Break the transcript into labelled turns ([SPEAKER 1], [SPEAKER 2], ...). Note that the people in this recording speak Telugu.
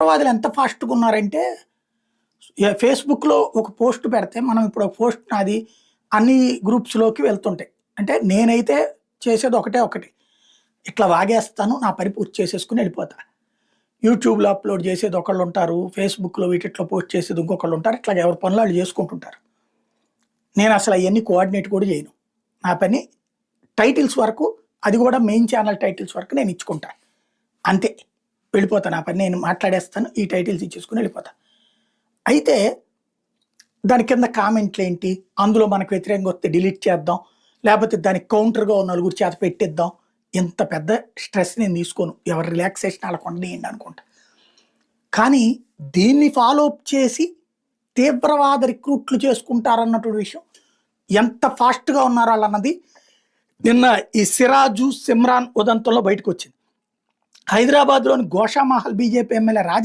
[SPEAKER 1] తీవ్రవాదులు ఎంత ఫాస్ట్గా ఉన్నారంటే ఫేస్బుక్లో ఒక పోస్ట్ పెడితే మనం ఇప్పుడు ఒక పోస్ట్ నాది అన్ని గ్రూప్స్లోకి వెళ్తుంటాయి. అంటే నేనైతే చేసేది ఒకటే ఒకటి. ఇట్లా వాగేస్తాను నా పని పూర్తి చేసేసుకుని వెళ్ళిపోతా. యూట్యూబ్లో అప్లోడ్ చేసేది ఒకళ్ళు ఉంటారు ఫేస్బుక్లో వీటిట్లో పోస్ట్ చేసేది ఇంకొకళ్ళు ఉంటారు ఇట్లా ఎవరి పనులు వాళ్ళు చేసుకుంటుంటారు. నేను అసలు అవన్నీ కోఆర్డినేట్ కూడా చేయను. నా పని టైటిల్స్ వరకు అది కూడా మెయిన్ ఛానల్ టైటిల్స్ వరకు నేను ఇచ్చుకుంటాను అంతే. వెళ్ళిపోతాను ఆ పని నేను మాట్లాడేస్తాను ఈ టైటిల్స్ ఇచ్చేసుకుని వెళ్ళిపోతా. అయితే దాని కింద కామెంట్లు ఏంటి? అందులో మనకు వ్యతిరేకంగా వస్తే డిలీట్ చేద్దాం లేకపోతే దానికి కౌంటర్గా ఉన్న నలుగురు చేత పెట్టిద్దాం. ఇంత పెద్ద స్ట్రెస్ నేను తీసుకోను ఎవరి రిలాక్సేషన్ అలా కొండేయండి అనుకుంటా. కానీ దీన్ని ఫాలో అప్ చేసి తీవ్రవాద రిక్రూట్లు చేసుకుంటారన్నటువంటి విషయం ఎంత ఫాస్ట్గా ఉన్నారు వాళ్ళు అన్నది నిన్న ఈ సిరాజు సిమ్రాన్ ఉదంతంలో బయటకు వచ్చింది. హైదరాబాద్లోని గోషామహల్ బీజేపీ ఎమ్మెల్యే రాజా